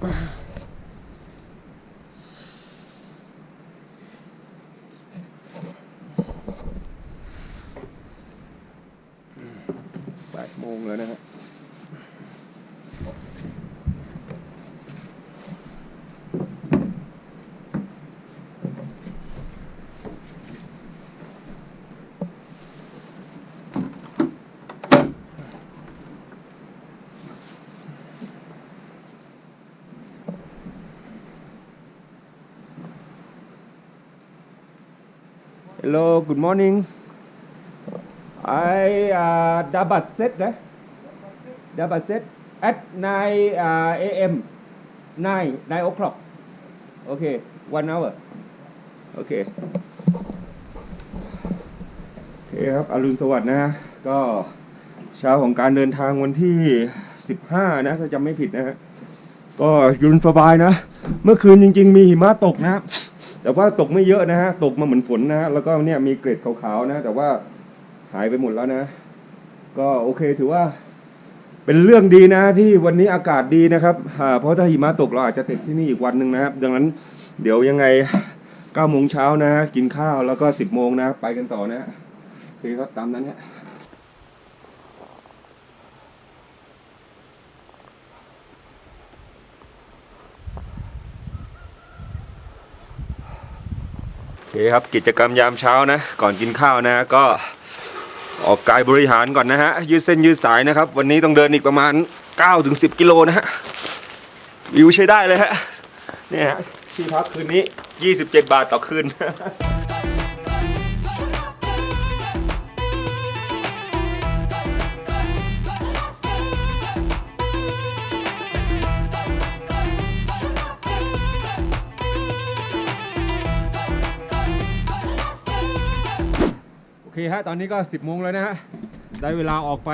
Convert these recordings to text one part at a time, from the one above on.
Ugh. Hello, good morning. I uh, dapat set eh? Dapat set at 9 uh, a.m. 9 9 o'clock. Okay, one hour. Okay. โอเคครับอรุณสวัสดิ์นะฮะก็เช้าของการเดินทางวันที่ 15 นะ ถ้าจำไม่ผิดนะฮะก็ยุนสบายนะ เมื่อคืนจริง ๆ มีหิมะตกนะครับ แต่ว่าตกไม่เยอะนะฮะตกมาเหมือนฝนนะฮะแล้วก็เนี่ยมีเกล็ดขาวๆนะ แต่ว่าหายไปหมดแล้วนะ ก็โอเคถือว่า เป็นเรื่องดีนะที่วันนี้อากาศดีนะครับเพราะถ้าหิมะตกเราอาจจะติดที่นี่อีกวันหนึ่งนะครับ ดังนั้นเดี๋ยวยังไง9โมงเช้านะ กินข้าวแล้วก็ 10โมงนะ ไปกันต่อนะโอเคครับตามนั้นฮะ เคครับกิจกรรมยามเช้านะ ก่อนกินข้าวนะ ก็ออกกายบริหารก่อนนะฮะ ยืดเส้นยืดสายนะครับ วันนี้ต้องเดินอีกประมาณ 9-10 กิโลนะฮะ วิวใช้ได้เลยฮะ เนี่ยฮะที่พักคืนนี้ 27 บาทต่อคืน คฮะตอนนี้ก็ 10โมงแล้วนะฮะได้เวลาออกไป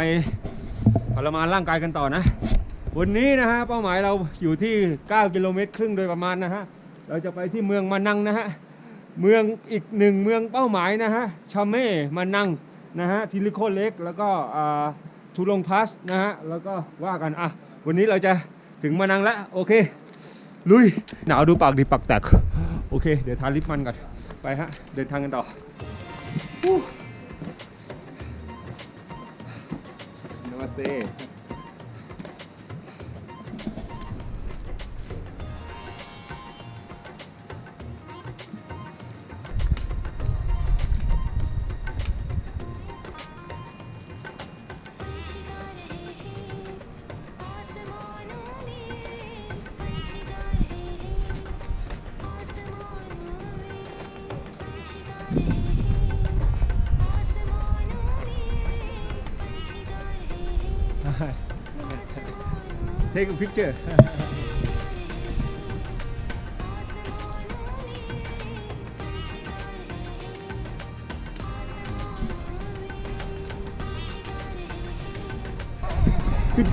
ทรมานร่างกายกันต่อนะ วันนี้นะฮะเป้าหมายเราอยู่ที่ 9 กิโลเมตร ครึ่งโดยประมาณนะฮะเราจะไปที่เมืองมานังนะฮะเมืองอีกหนึ่งเมืองเป้าหมายนะฮะชาเม่มานังนะฮะทิลิโคเล็กแล้วก็ทูลงพาสนะฮะแล้วก็ว่ากันอะวันนี้เราจะถึงมานังแล้วโอเค ลุยหนาวดูปากดิปากแตกโอเค เดี๋ยวทาลิปมันก่อนไปฮะเดินทางกันต่อ Namastê. Take a picture.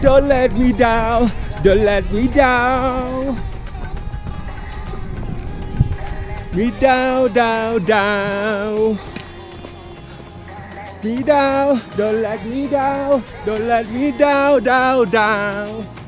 Don't let me down. Don't let me down. Me down, down, down. Me down. Don't let me down. Don't let me down, down, down.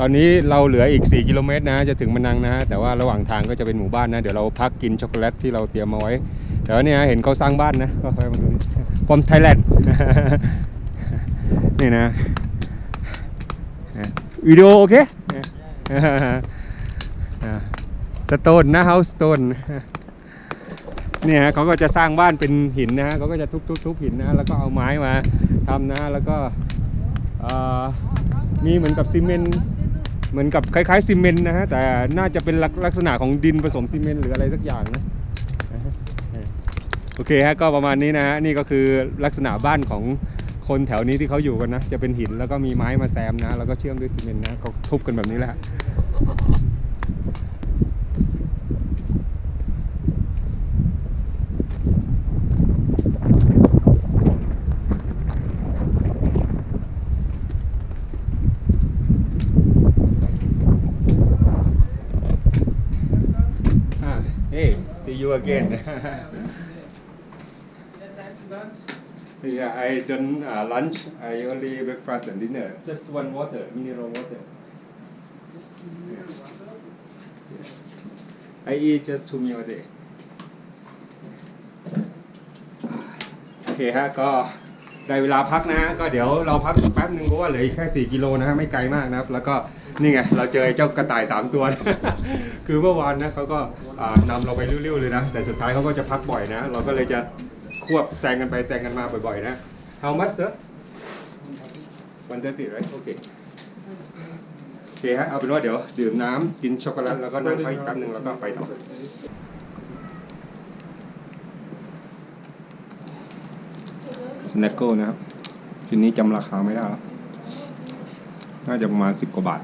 ตอนนี้เราเหลืออีก 4 กิโลเมตรนะจะถึงมะนังนะฮะแต่ว่าระหว่างทางก็จะเป็นหมู่บ้านนะ เดี๋ยวเราพักกินช็อกโกแลตที่เราเตรียมมาไว้แต่ว่าเนี่ยเห็นเขาสร้างบ้านนะก็ค่อยมาดูนี่ฟอมไทยแลนด์นี่นะวิดีโอโอเคสโตนนะเฮาสโตนเนี่ยฮะเขาก็จะสร้างบ้านเป็นหินนะเขาก็จะทุบๆๆหินนะแล้วก็เอาไม้มาทำนะแล้วก็มีเหมือนกับซีเมนต์ เหมือนกับคล้ายๆซีเมนต์นะฮะแต่น่าจะเป็นลักลักษณะของดินผสมซีเมนต์หรืออะไรสักอย่างนะโอเคฮะก็ประมาณนี้นะฮะนี่ก็คือลักษณะบ้านของคนแถวนี้ที่เขาอยู่กันนะ จะเป็นหินแล้วก็มีไม้มาแซมนะ แล้วก็เชื่อมด้วยซีเมนต์นะเขาทุบกันแบบนี้แหละฮะอ่าเฮ้ see you again Yeah, I done uh, lunch. I only breakfast and dinner. Just one water, mineral water. I eat just two meal a day. โอเคฮะก็ได้เวลาพักนะฮะก็เดี๋ยวเราพักสักแป๊บนึงเพราะว่าเหลืออีกแค่ 4 กิโลนะฮะไม่ไกลมากนะครับ แล้วก็ นี่ไงเราเจอไอ้เจ้ากระต่าย 3 ตัว คือเมื่อวานนะเขาก็อ่านำเราไปเรื่อยๆเลยนะ แต่สุดท้ายเขาก็จะพักบ่อยนะ เราก็เลยจะควบแซงกันไปแซงกันมาบ่อยๆนะ How much sir วันเดอร์ติไรโอเคโอเคฮะเอาเป็นว่าเดี๋ยวดื่มน้ำกินช็อกโกแลตแล้วก็นั่งพักอีกแป๊บนึงแล้วก็ไปต่อสแน็คโก้นะครับชิ้นนี้จำราคาไม่ได้แล้วน่าจะประมาณสิบกว่าบาท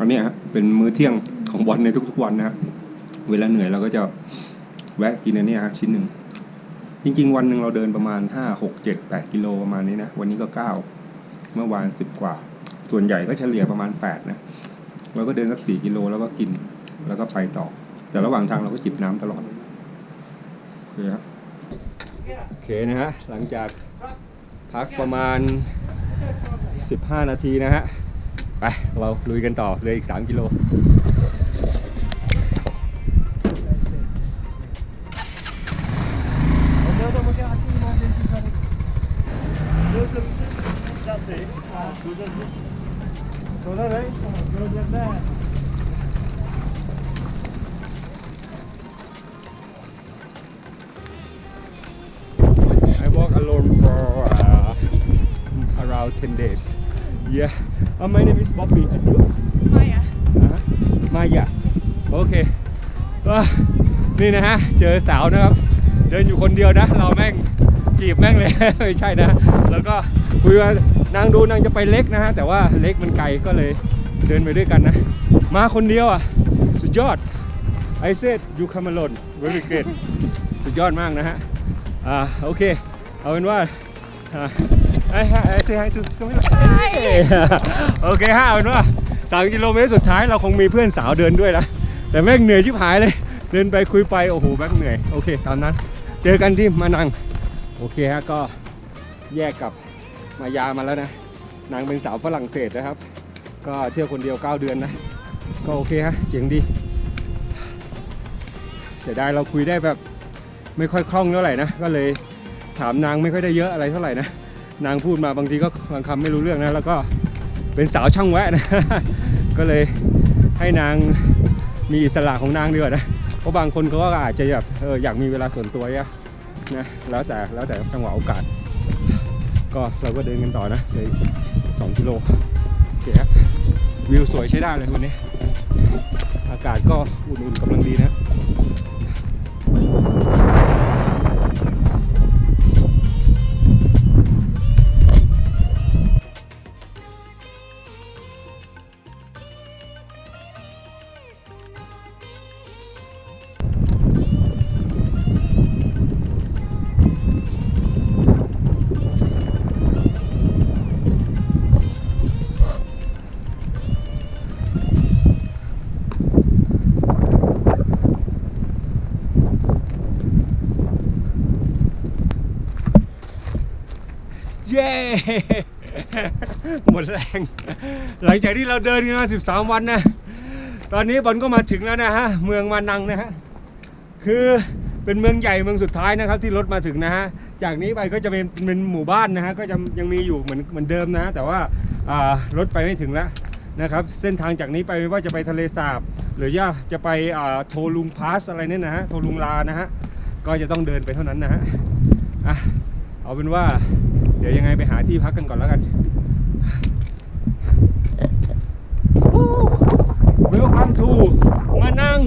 อันนี้ฮะเป็นมื้อเที่ยงของวันในทุกๆวันนะครับเวลาเหนื่อยเราก็จะแวะกินอันนี้ฮะชิ้นหนึ่งจริง ๆ วันหนึ่งเราเดินประมาณห้าหกเจ็ดแปดกิโลประมาณนี้นะวันนี้ก็เก้าเมื่อวานสิบกว่า ส่วนใหญ่ก็เฉลี่ยประมาณแปดนะเราก็เดินสักสี่กิโลแล้วก็กินแล้วก็ไปต่อ แต่ระหว่างทางเราก็จิบน้ำตลอดโอเคครับโอเคนะฮะหลังจากพักประมาณ 15 นาทีนะฮะ ไปเราลุยกันต่อเหลยอีก 3 กิโล I walk alone for uh, around 10 days. Yeah. Uh, my name is Bobby. And you? Maya. Uh-huh. Maya. โอเคก็นี่นะฮะ เจอสาวนะครับ เดินอยู่คนเดียวนะ เราแม่งจีบแม่งเลย ไม่ใช่นะ แล้วก็คุยว่านางดูนางจะไปเล็กนะฮะ แต่ว่าเล็กมันไกลก็เลยเดินไปด้วยกันนะ มาคนเดียวอะ สุดยอด I said you come alone very great สุดยอดมากนะฮะ อ่า โอเค เอาเป็นว่าอ่า ไอ้ไอ้ say hi to Camila Hi โอเคฮะเอาเป็นว่า3กิโลเมตรสุดท้ายเราคงมีเพื่อนสาวเดินด้วยนะแต่แม่งเหนื่อยชิบหายเลย เดินไปคุยไปโอ้โหแม่งเหนื่อยโอเคตามนั้น เจอกันที่มานังโอเคฮะก็แยกกับมายามาแล้วนะ นางเป็นสาวฝรั่งเศสนะครับ ก็เที่ยวคนเดียว 9 เดือนนะ ก็โอเคฮะเจ๋งดี เสียดายเราคุยได้แบบไม่ค่อยคล่องเท่าไหร่นะ ก็เลยถามนางไม่ค่อยได้เยอะอะไรเท่าไหร่นะ นางพูดมาบางทีก็บางคำไม่รู้เรื่องนะ แล้วก็เป็นสาวช่างแวะนะ ก็เลยให้นางมีอิสระของนางดีกว่านะ เพราะบางคนเขาก็อาจจะแบบเอออยากมีเวลาส่วนตัวอะนะแล้วแต่แล้วแต่จังหวะโอกาส ก็เราก็เดินกันต่อนะเลยสองกิโลโอเคฮะวิวสวยใช้ได้เลยวันนี้ อากาศก็อุ่นๆกำลังดีนะ เย้หมดแรง หลังจากที่เราเดินกันมา 13 วันนะ ตอนนี้บอลก็มาถึงแล้วนะฮะ เมืองมานังนะฮะ คือเป็นเมืองใหญ่เมืองสุดท้ายนะครับ ที่รถมาถึงนะฮะ จากนี้ไปก็จะเป็นเป็นหมู่บ้านนะฮะ ก็จะยังมีอยู่เหมือนเหมือนเดิมนะ แต่ว่ารถไปไม่ถึงแล้วนะครับ เส้นทางจากนี้ไปไม่ว่าจะไปทะเลสาบ หรือว่าจะไปโทลุงพาสอะไรเนี่ยนะฮะ โทลุงลานะฮะ ก็จะต้องเดินไปเท่านั้นนะฮะ อะ เอาเป็นว่า เดี๋ยวยังไงไปหาที่พักกันก่อนแล้วกัน Welcome to มานั่ง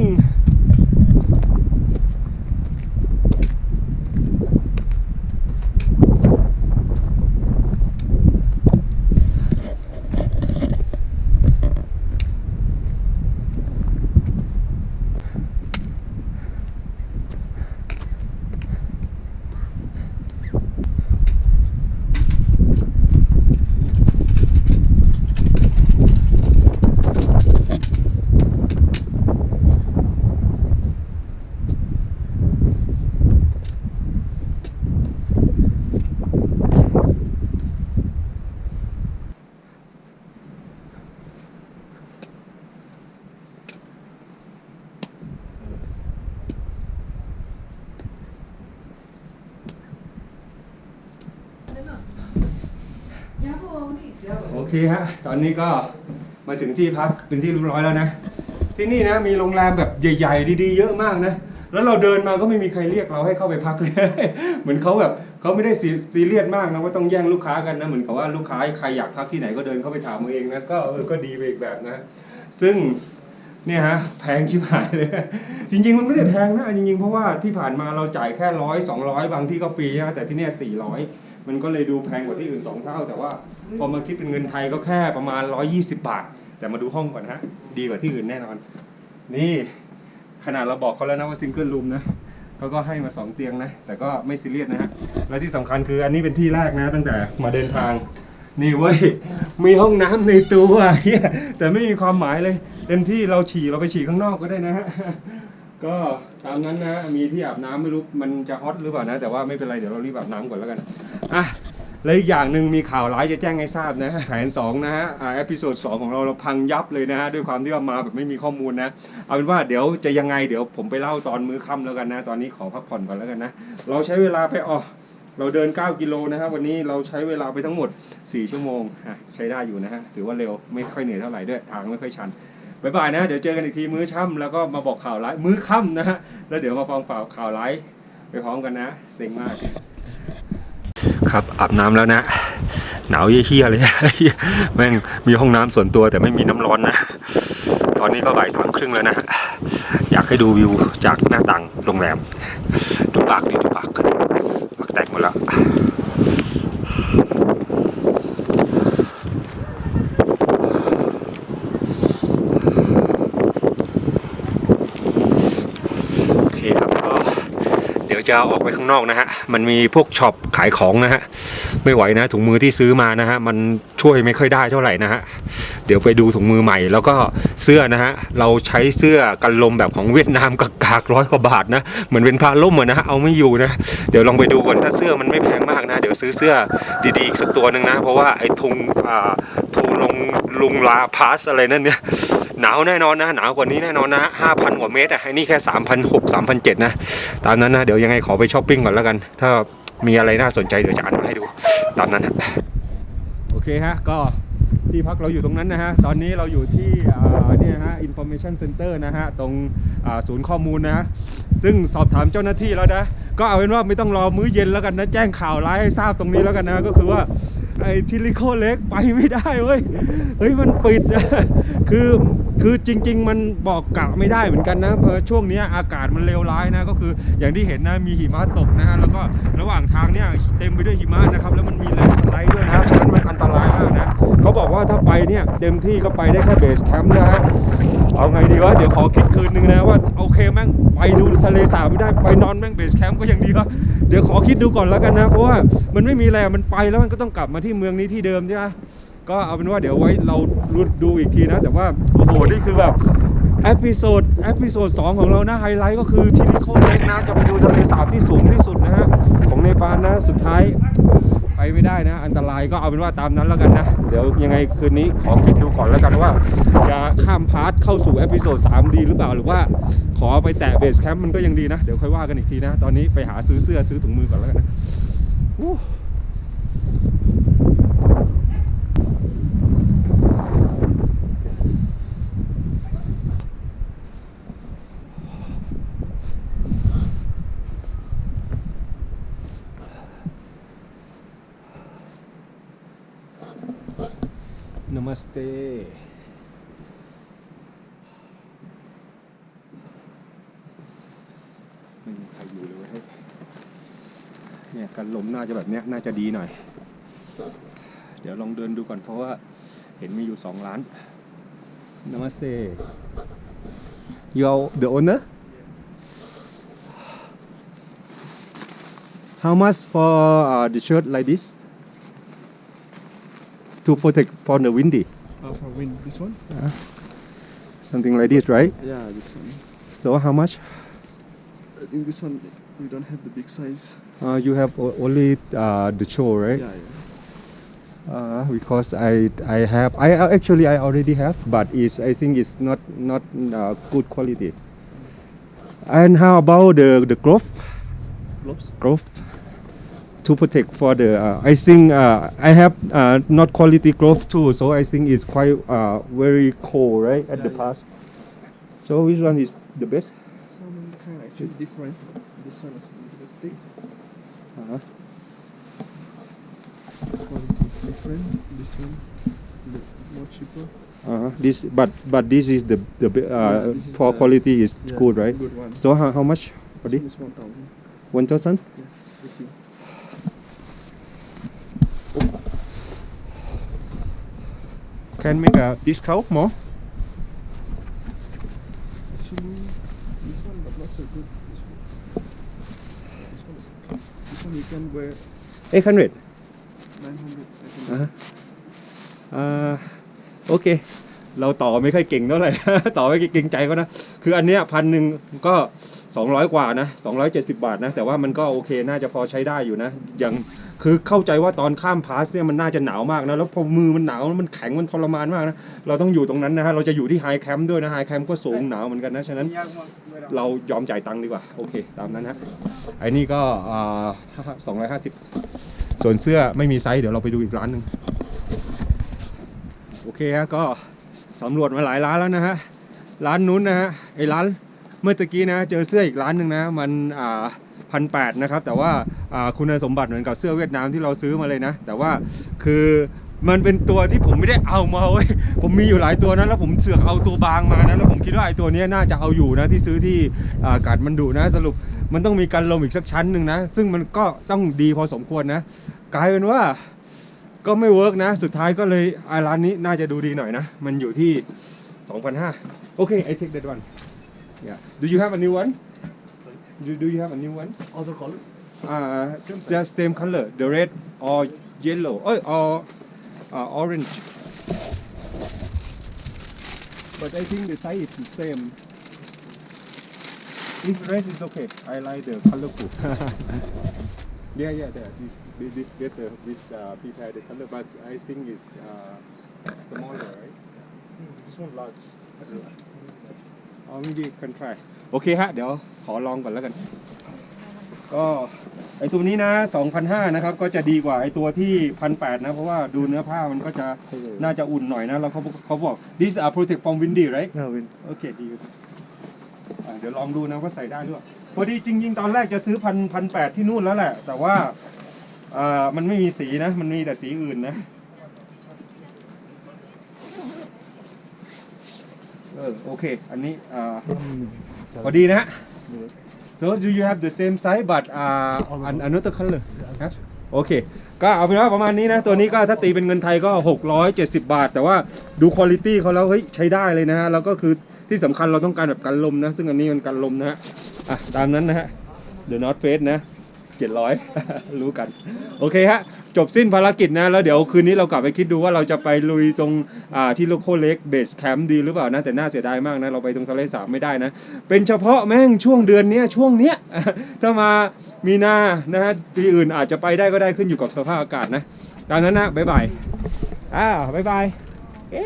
เคฮะ ตอนนี้ก็มาถึงที่พักเป็นที่เรียบร้อยแล้วนะ ที่นี่นะมีโรงแรมแบบใหญ่ ๆ ดีๆ เยอะมากนะ แล้วเราเดินมาก็ไม่มีใครเรียกเราให้เข้าไปพักเลย เหมือนเขาแบบเขาไม่ได้ซีซเรียสมากนะว่าต้องแย่งลูกค้ากันนะ เหมือนกับว่าลูกค้าใครอยากพักที่ไหนก็เดินเข้าไปถามเอาเองนะ ก็เออก็ดีไปอีกแบบนะ ซึ่งเนี่ยฮะแพงชิบหายเลย จริง ๆ มันไม่ได้แพงนะจริงๆ เพราะว่าที่ผ่านมาเราจ่ายแค่ร้อยสองร้อยบางที่ก็ฟรีนะแต่ที่เนี่ยสี่ร้อยมันก็เลยดูแพงกว่าที่อื่นสองเท่าแต่ว่า พอมาคิดเป็นเงินไทยก็แค่ประมาณ 120 บาท แต่มาดูห้องก่อนฮะ ดีกว่าที่อื่นแน่นอน นี่ขนาดเราบอกเขาแล้วนะว่าซิงเกิลรูมนะเขาก็ให้มา 2 เตียงนะ แต่ก็ไม่ซีเรียสนะฮะ และที่สำคัญคืออันนี้เป็นที่แรกนะตั้งแต่มาเดินทาง นี่เว้ย มีห้องน้ำในตัวเหี้ยแต่ไม่มีความหมายเลยเต็มที่เราฉี่เราไปฉี่ข้างนอกก็ได้นะฮะ ก็ตามนั้นนะ มีที่อาบน้ำไม่รู้มันจะฮอตหรือเปล่านะ แต่ว่าไม่เป็นไรเดี๋ยวเรารีบอาบน้ำก่อนแล้วกัน อะ และอีกอย่างหนึ่งมีข่าวร้ายจะแจ้งให้ทราบนะแผนสองนะฮะอ่าเอพิโซดสองของเราเราพังยับเลยนะฮะด้วยความที่ว่ามาแบบไม่มีข้อมูลนะ เอาเป็นว่าเดี๋ยวจะยังไงเดี๋ยวผมไปเล่าตอนมื้อค่ำแล้วกันนะ ตอนนี้ขอพักผ่อนก่อนแล้วกันนะ เราใช้เวลาไปอ๋อเราเดิน 9 กิโลนะครับวันนี้เราใช้เวลาไปทั้งหมด 4 ชั่วโมงใช้ได้อยู่นะฮะถือว่าเร็วไม่ค่อยเหนื่อยเท่าไหร่ด้วยทางไม่ค่อยชันบายบายนะ เดี๋ยวเจอกันอีกทีมื้อค่ำแล้วก็มาบอกข่าวร้ายมื้อค่ำนะฮะแล้วเดี๋ยวมาฟังข่าวข่าวร้ายไปพร้อมกันนะเซ็งมาก ครับอาบน้ำแล้วนะ หนาวเยี่ยเลยแม่งมีห้องน้ำส่วนตัวแต่ไม่มีน้ำร้อนนะ ตอนนี้ก็บ่ายสามครึ่งแล้วนะ อยากให้ดูวิวจากหน้าต่างโรงแรมดูปากดิดูปากปากแตกหมดแล้ว โอเคครับก็เดี๋ ยวจะออกไปข้างนอกนะฮะ มันมีพวกช็อปขายของนะฮะ ไม่ไหวนะถุงมือที่ซื้อมานะฮะ มันช่วยไม่ค่อยได้เท่าไหร่นะฮะ เดี๋ยวไปดูถุงมือใหม่ แล้วก็เสื้อนะฮะ เราใช้เสื้อกันลมแบบของเวียดนามกากากร้อยกว่าบาทนะ เหมือนเป็นพาล่มเหมือะนะฮะ เอาไม่อยู่นะ เดี๋ยวลองไปดูก่อนถ้าเสื้อมันไม่แพงมากนะ เดี๋ยวซื้อเสื้อดีๆอีกสักตัวหนึ่งนะ เพราะว่าไอ้ทุงอ่าทูลงลุงลาพาสอะไรนั่นเนี่ย หนาวแน่นอนนะ หนาวกว่านี้แน่นอนนะห้าพันกว่าเมตรอะไอ้นี่แค่สามพันหกสามพันเจ็ดนะ ตามนั้นนะ เดี๋ยวยังไงขอไปช้อปปิ้งก่อนแล้วกัน ถ้ามีอะไรน่าสนใจเดี๋ยวจะอ่านมาให้ดู ตามนั้นฮะโอเคฮะ ก็ที่พักเราอยู่ตรงนั้นนะฮะ ตอนนี้เราอยู่ที่อ่าเนี่ยฮะ information center นะฮะ ตรงอ่าศูนย์ข้อมูลนะ ซึ่งสอบถามเจ้าหน้าที่แล้วนะ ก็เอาเป็นว่าไม่ต้องรอมื้อเย็นแล้วกันนะ แจ้งข่าวร้ายให้ทราบตรงนี้แล้วกันนะ ก็คือว่า ไอ้ทิลิโคเล็กไปไม่ได้เว้ยเฮ้ยมันปิด คือคือจริง ๆ มันบอกกะไม่ได้เหมือนกันนะเพราะช่วงนี้อากาศมันเลวร้ายนะก็คืออย่างที่เห็นนะมีหิมะตกนะฮะแล้วก็ระหว่างทางเนี่ยเต็มไปด้วยหิมะนะครับแล้วมันมีแลนด์สไลด์ด้วยนะฉะนั้นมันอันตรายมากนะเขาบอกว่าถ้าไปเนี่ยเต็มที่ก็ไปได้แค่เบสแคมป์นะฮะเอาไงดีวะเดี๋ยวขอคิดคืนนึงนะว่าโอเคแม่งไปดูทะเลสาบไม่ได้ไปนอนแม่งเบสแคมป์ก็ยังดีวะ เดี๋ยวขอคิดดูก่อนแล้วกันนะ เพราะว่ามันไม่มีแรงมันไปแล้วมันก็ต้องกลับมาที่เมืองนี้ที่เดิมใช่ไหมก็เอาเป็นว่าเดี๋ยวไว้เราดูอีกทีนะ แต่ว่าโอ้โหนี่คือแบบเอพิโซดเอพิโซดสองของเรานะไฮไลท์ก็คือที่นิโคเล็กนะจะไปดูทะเลสาบที่สูงที่สุดนะฮะของเนปาลนะสุดท้าย ไม่ได้นะ อันตรายก็เอาเป็นว่าตามนั้นแล้วกันนะ เดี๋ยวยังไงคืนนี้ขอคิดดูก่อนแล้วกันว่า จะข้ามพาร์ทเข้าสู่เอพิโซด3ดีหรือเปล่าหรือว่า ขอไปแตะเบสแคมป์มันก็ยังดีนะ เดี๋ยวค่อยว่ากันอีกทีนะ ตอนนี้ไปหาซื้อเสื้อซื้อถุงมือก่อนแล้วกันนะอู้ นามาส เตไม่มีใครอยู่เลยเว้ยเนี่ยกันลมน่าจะแบบเนี้ยน่าจะดีหน่อย เดี๋ยวลองเดินดูก่อนเพราะว่า เห็นมีอยู่สองร้านนามาสเต you are the owner how much for uh, the shirt like this to protect from the windy For win this one? something like this right Yeah, this one. so how much I think this one we don't have the big size. uh, you have only uh, the show right Yeah, yeah. uh, because I I have I I actually I already have but it's I think it's not not uh, good quality and how about the the glove Gloves? glove to protect for the uh, I think uh, I have uh, not quality growth too so I think it's quite uh, very cold right at the Yeah, yeah. past so which one is the best So many kind actually different. This one is a little bit thick. uh-huh. Quality is different. This one, the more cheaper. Uh-huh. this but but this is the the be- uh, this is for the- quality is Yeah, good right Good one. so how, how much for This this one one thousand. one thousand Yeah, can make a discount more Actually, this one but not so good. This one. This one is. This one you can wear 800 nine hundred. I think. อ่าฮะอ่าโอเคเราต่อไม่ค่อยเก่งเท่าไหร่ ต่อไม่เก่งใจเขานะ คืออันเนี้ยพันหนึ่งก็ 200 กว่านะ 270 บาทนะ แต่ว่ามันก็โอเค น่าจะพอใช้ได้อยู่นะอย่าง คือเข้าใจว่าตอนข้ามพาสเนี่ยมันน่าจะหนาวมากนะแล้วพอมือมันหนาวมันแข็งมันทรมานมากนะเราต้องอยู่ตรงนั้นนะฮะเราจะอยู่ที่ไฮแคมป์ด้วยนะไฮแคมป์ก็สูงหนาวเหมือนกันนะฉะนั้นเรายอมจ่ายตังค์ดีกว่าโอเค ตามนั้นฮะไอ้นี่ก็อ่า250ส่วนเสื้อไม่มีไซส์เดี๋ยวเราไปดูอีกร้านหนึ่งโอเคฮะก็สำรวจมาหลายร้านแล้วนะฮะร้านนู้นนะฮะไอ้ร้านเมื่อตะกี้นะเจอเสื้ออีกร้านหนึ่งนะมันอ่า พันแปดนะครับ แต่ว่าคุณสมบัติเหมือนกับเสื้อเวียดนามที่เราซื้อมาเลยนะ แต่ว่าคือมันเป็นตัวที่ผมไม่ได้เอามาเว้ยผมมีอยู่หลายตัวนะแล้วผมเสือกเอาตัวบางมานะแล้วผมคิดว่าไอ้ตัวนี้น่าจะเอาอยู่นะที่ซื้อที่ากาดมันดุนะ สรุปมันต้องมีการลมอีกสักชั้นหนึ่งนะ ซึ่งมันก็ต้องดีพอสมควรนะ กลายเป็นว่าก็ไม่เวิร์กนะ สุดท้ายก็เลยอาร้านนี้น่าจะดูดีหน่อยนะ มันอยู่ที่ 2,500โอเค I take that one yeah do you have a new one do, do you have a new one Other color. uh just same color the red or yellow oh, or uh, orange but I think the size is the same this red is okay I like the colorful yeah yeah the, this this better this uh, prepare the color but I think it's uh, smaller right This one large. or maybe you can try โอเคฮะ เดี๋ยว ขอลองก่อนแล้วกัน ก็ไอตัวนี้นะ2,500นะครับ ก็จะดีกว่าไอตัวที่1,800นะ เพราะว่าดูเนื้อผ้ามันก็จะน่าจะอุ่นหน่อยนะ แล้วเขาเขาบอก this are protect from windy right No, win. โอเคดีอะเดี๋ยวลองดูนะว่าใส่ได้ด้วยพอดีจริง ๆ ตอนแรกจะซื้อพันพันแปดที่นู่นแล้วแหละ แต่ว่าอ่ามันไม่มีสีนะ มันมีแต่สีอื่นนะเออโอเค อันนี้อ่าพอดีนะฮะ so do you have the same size but uh an- another color ฮะโอเค ก็เอาเป็นว่าประมาณนี้นะ ตัวนี้ก็ถ้าตีเป็นเงินไทยก็ 670 บาท แต่ว่าดูคุณภาพเขาแล้ว เฮ้ย ใช้ได้เลยนะฮะ แล้วก็คือที่สำคัญเราต้องการแบบกันลมนะ ซึ่งอันนี้มันกันลมนะฮะ อะ ตามนั้นนะฮะ The North Face นะ 700 รู้กัน โอเคฮะ จบสิ้นภารกิจนะแล้วเดี๋ยวคืนนี้เรากลับไปคิดดูว่าเราจะไปลุยตรงอ่าที่โลโคเล็กเบสแคมป์ดีหรือเปล่านะแต่น่าเสียดายมากนะเราไปตรงทะเลสาบไม่ได้นะ เป็นเฉพาะแม่งช่วงเดือนเนี้ยช่วงเนี้ยถ้ามามีนานะฮะปีอื่นอาจจะไปได้ก็ได้ขึ้นอยู่กับสภาพอากาศนะตามนั้นนะบ๊ายบายอ่าบ๊ายบายเอ๊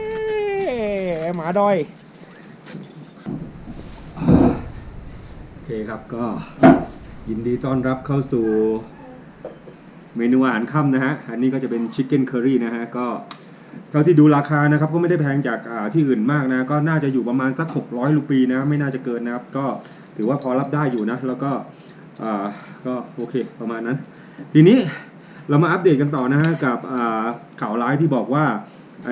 ะหมาดอยโอเคครับก็ยินดีต้อนรับเข้าสู่ เมนูอาหารค่ำนะฮะ อันนี้ก็จะเป็นชิคเก้นเคอรี่นะฮะ ก็เท่าที่ดูราคานะครับ ก็ไม่ได้แพงจากที่อื่นมากนะ ก็น่าจะอยู่ประมาณสัก 600 รูปีนะ ไม่น่าจะเกินนะครับ ก็ถือว่าพอรับได้อยู่นะ แล้วก็ก็โอเคประมาณนั้น ทีนี้เรามาอัปเดตกันต่อนะฮะกับข่าวร้ายที่บอกว่าไอ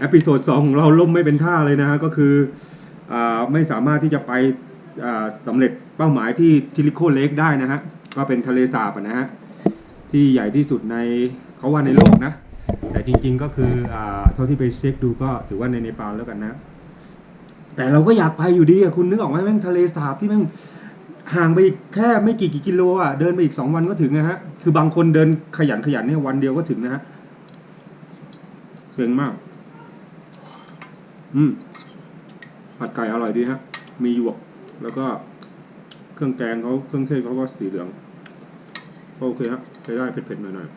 เอพิโซดสองของเราล่มไม่เป็นท่าเลยนะฮะก็คืออไม่สามารถที่จะไปสำเร็จเป้าหมายที่ทิลิโคเลกได้นะฮะก็เป็นทะเลสาบนะฮะ ที่ใหญ่ที่สุดในเขาว่าในโลกนะ แต่จริง ๆก็คืออ่าเท่าที่ไปเช็คดูก็ถือว่าในเนปาลแล้วกันนะ แต่เราก็อยากไปอยู่ดีอะคุณนึกออกไหมแม่งทะเลสาบที่แม่งห่างไปอีกแค่ไม่กี่กี่กิโลอะเดินไปอีกสองวันก็ถึงนะฮะ คือบางคนเดินขยันขยันเนี่ยวันเดียวก็ถึงนะฮะเก่งมาก อืมผัดไก่อร่อยดีฮะ มีหยวก แล้วก็เครื่องแกงเขาเครื่องเทศเขาก็สีเหลือง โอเคครับใช้ได้เผ็ดๆหน่อย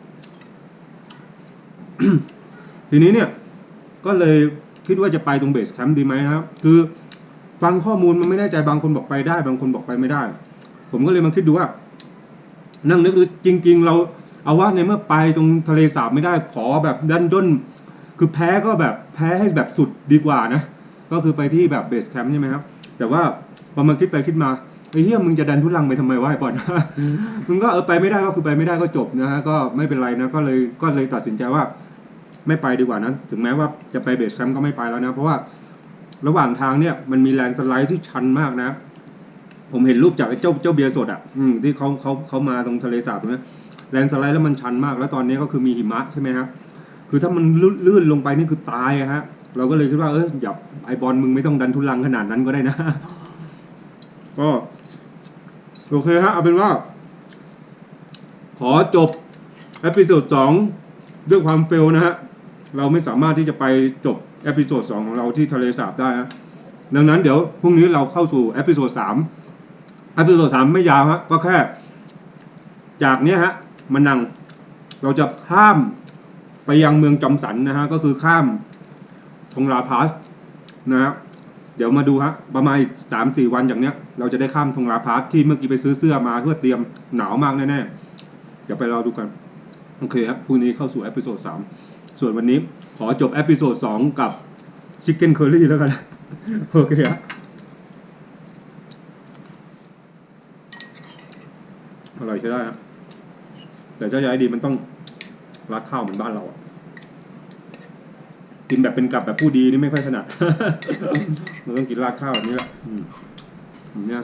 ๆทีนี้เนี่ยก็เลยคิดว่าจะไปตรงเบสแคมป์ดีไหมนะครับ คือฟังข้อมูลมันไม่แน่ใจบางคนบอกไปได้ บางคนบอกไปไม่ได้ ผมก็เลยมาคิดดูว่า นั่งนึกดูจริง ๆ เราเอาว่าในเมื่อไปตรงทะเลสาบไม่ได้ขอแบบดันด้น คือแพ้ก็แบบแพ้ให้แบบสุดดีกว่านะ ก็คือไปที่แบบเบสแคมป์ใช่ไหมครับ แต่ว่าพอมาคิดไปคิดมา ไอ้เหี้ยมึงจะดันทุลังไปทำไมวะไอ้บอลมึงก็เออไปไม่ได้ก็คือไปไม่ได้ก็จบนะฮะก็ไม่เป็นไรนะก็เลยก็เลยตัดสินใจว่า ไม่ไปดีกว่านะถึงแม้ว่าจะไปเบสแคมป์ก็ไม่ไปแล้วนะ เพราะว่าระหว่างทางเนี่ยมันมีแลนด์สไลด์ที่ชันมากนะ ผมเห็นรูปจากเจ้าเจ้าเบียร์สดอะที่เขาเขาเขามาตรงทะเลสาบตรงนี้แลนด์สไลด์แล้วมันชันมาก แล้วตอนนี้ก็คือมีหิมะใช่ไหมครับคือถ้ามันลื่นลงไปนี่คือตายฮะ เราก็เลยคิดว่าเอออย่าไอบอลมึงไม่ต้องดันทุลังขนาดนั้นก็ได้นะ ก็ โอเคฮะเอาเป็นว่า ขอจบเอพิโซดสองด้วยความเฟลนะฮะ เราไม่สามารถที่จะไปจบเอพิโซดสองของเราที่ทะเลสาบได้ฮะดังนั้นเดี๋ยวพรุ่งนี้เราเข้าสู่เอพิโซดสามเอพิโซดสามไม่ยาวฮะก็แค่ จากเนี้ยฮะมันนังเราจะข้ามไปยังเมืองจอมสันนะฮะ ก็คือข้ามทงลาพาสนะครับเดี๋ยวมาดูฮะ ประมาณสามสี่วันอย่างเนี้ย เราจะได้ข้ามทงลาพาสที่เมื่อกี้ไปซื้อเสื้อมาเพื่อเตรียมหนาวมากแน่ๆเดี๋ยวไปรอดูกัน โอเคครับพรุ่งนี้เข้าสู่เอพิโซดสามส่วนวันนี้ขอจบเอพิโซดสองกับชิคเก้นเคอรี่แล้วกัน โอเคครับอร่อยใช้ได้ครับแต่เจ้าใหญ่ดีมันต้องรัดข้าวเหมือนบ้านเราอะกินแบบเป็นกับแบบผู้ดีนี่ไม่ค่อยถนัดเราต้องกินราดข้าวแบบนี้แหละ อืมอืมเนี่